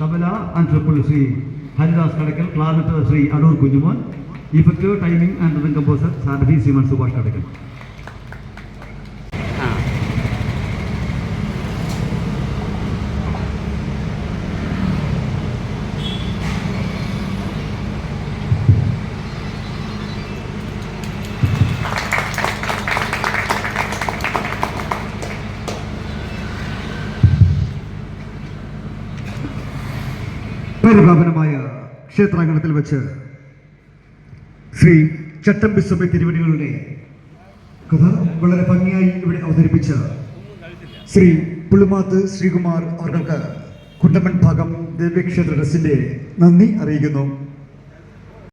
Tabla and triple Shri Haridas Kadakkal clarinet Shri Adoor Kunjumon effective timing and rhythm composer സാരഥി ശ്രീമൻ സുഭാഷ് കടക്കൽ. പരിപാവനമായ ക്ഷേത്രാങ്കണത്തിൽ വെച്ച് ശ്രീ ചട്ടമ്പി ചട്ടമ്പിസ്വമി തിരുവടികളുടെ കഥ വളരെ ഭംഗിയായി ഇവിടെ അവതരിപ്പിച്ച ശ്രീ പുളിമാത്ത് ശ്രീകുമാർ അവർക്ക് കുട്ടമ്മൻ ഭാഗം ദേവീക്ഷേത്ര ട്രസ്റ്റിന്റെ നന്ദി അറിയിക്കുന്നു.